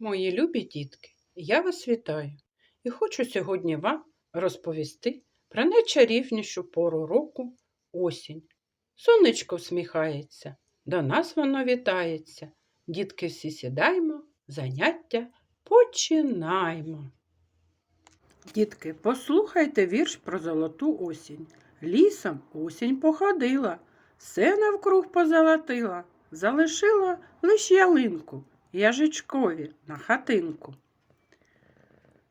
Мої любі дітки, я вас вітаю і хочу сьогодні вам розповісти про найчарівнішу пору року осінь. Сонечко всміхається, до нас воно вітається. Дітки всі сідаємо, заняття починаємо. Дітки, послухайте вірш про золоту осінь. Лісом осінь походила, все навкруг позолотила, залишила лиш ялинку, яжичкові на хатинку.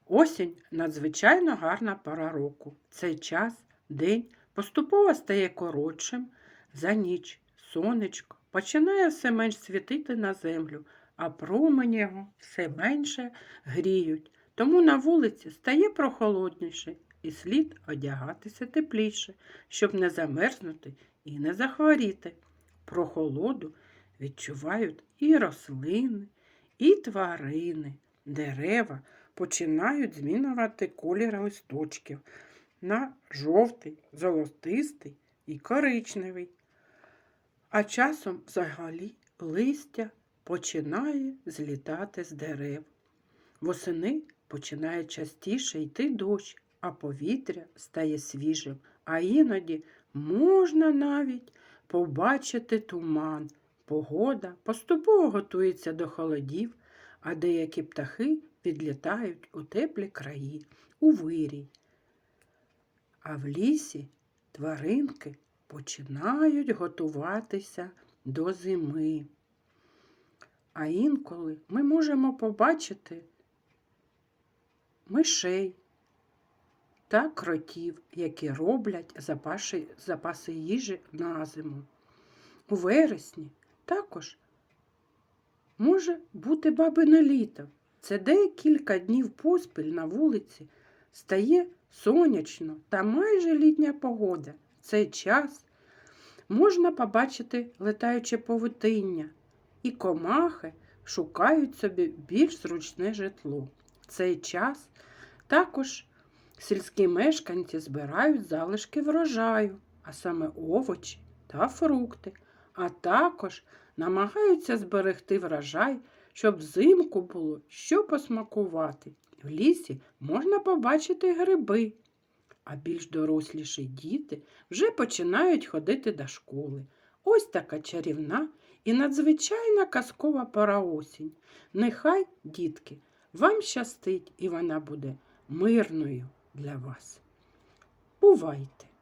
Осінь надзвичайно гарна пора року. Цей час день поступово стає коротшим за ніч. Сонечко починає все менш світити на землю, а промені його все менше гріють. Тому на вулиці стає прохолодніше і слід одягатися тепліше, щоб не замерзнути і не захворіти. Прохолоду відчувають і рослини, і тварини, дерева починають змінювати колір листочків на жовтий, золотистий і коричневий. А часом взагалі листя починає злітати з дерев. Восени починає частіше йти дощ, а повітря стає свіжим, а іноді можна навіть побачити туман. Погода поступово готується до холодів, а деякі птахи відлітають у теплі краї, у вирій. А в лісі тваринки починають готуватися до зими. А інколи ми можемо побачити мишей та кротів, які роблять запаси, запаси їжі на зиму. У вересні також може бути бабине літо. Це декілька днів поспіль на вулиці стає сонячно та майже літня погода. Цей час можна побачити летаюче павутиння, і комахи шукають собі більш зручне житло. Цей час також сільські мешканці збирають залишки врожаю, а саме овочі та фрукти, а також намагаються зберегти врожай, щоб взимку було що посмакувати. В лісі можна побачити гриби, а більш доросліші діти вже починають ходити до школи. Ось така чарівна і надзвичайна казкова пора осінь. Нехай, дітки, вам щастить і вона буде мирною для вас. Бувайте!